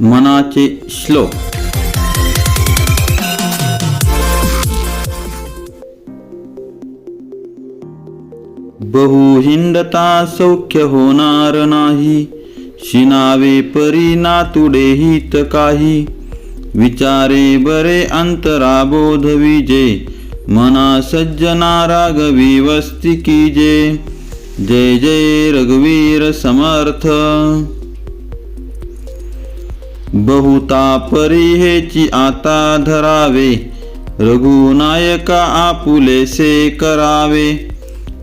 मनाचे श्लोक. बहु हिंडता सौख्य होणार नाही. शिनावे परी नातुडे हित काही. विचारे बरे अंतराबोध विजे. मना सज्जना रागवी वस्ती कीजे. जय जय रघुवीर समर्थ. बहुता परी हेची आता धरावे. रघुनायका आपुलेसे करावे.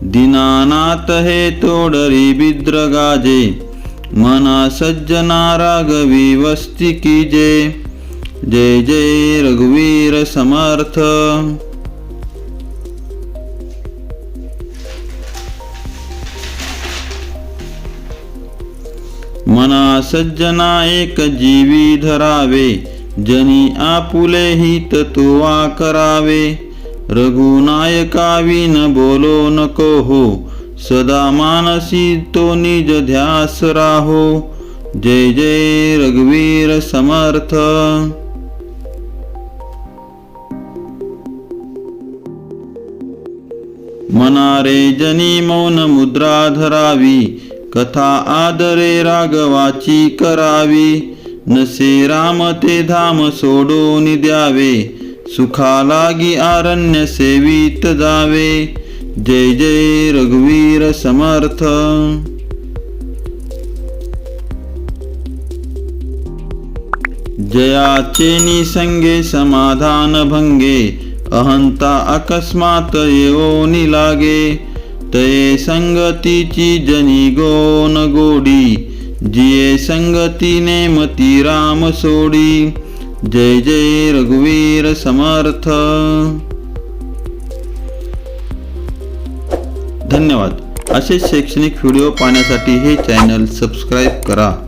दीनानाथ हे तोडरी बिद्र गाजे. मना सज्जना रागवी वस्ती की जे जय जय रघुवीर समर्थ. मना सज्जना एक जीवी धरावे जनी आपुले हित तुवा करावे. रघुनायकावी न बोलो नको हो सदा मानसी तो निज ध्यास राहो. जय जय रघुवीर समर्थ. मनारे जनी मौन मुद्रा धरावी कथा आदरे राघवाची करावी. नसे राम ते धाम सोडून द्यावे. सुखा लागी आरण्य सेवित जावे. जय जय रघुवीर समर्थ. जयाचे निसंगे समाधान भंगे. अहंता अकस्मात येऊनी लागे. तये संगतीची जनी गोन गोडी जिये संगतीने मती राम सोडी. जय जय रघुवीर समर्थ. धन्यवाद. असे शैक्षणिक व्हिडिओ पाहण्यासाठी हे चॅनल सबस्क्राईब करा.